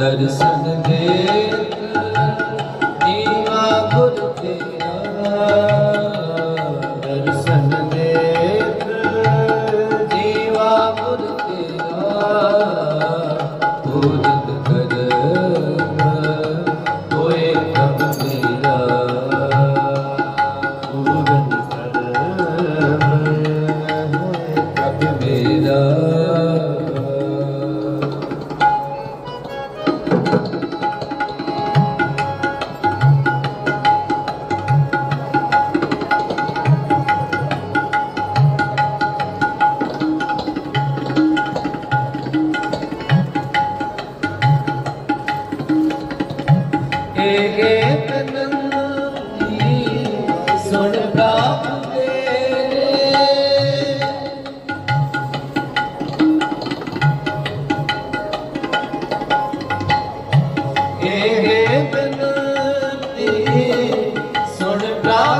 ਦਰਸ਼ਨ ਦੇਖ ਜੀਵਾ ਗੁਰ ਤੇਰਾ। ਦਰਸ਼ਨ ਦੇਖ ਜੀਵਾ ਗੁਰ ਤੇਰਾ। ਪੂਜਿਤ ਕਰ ਹੋਏ ਪ੍ਰਭ ਤੇਰਾ। ਪੂਜਿਤ ਕਰਮ ਹੋਏ ਪ੍ਰਭ ਮੇਰਾ ਏ ਗੇ ਤਨੰ Nó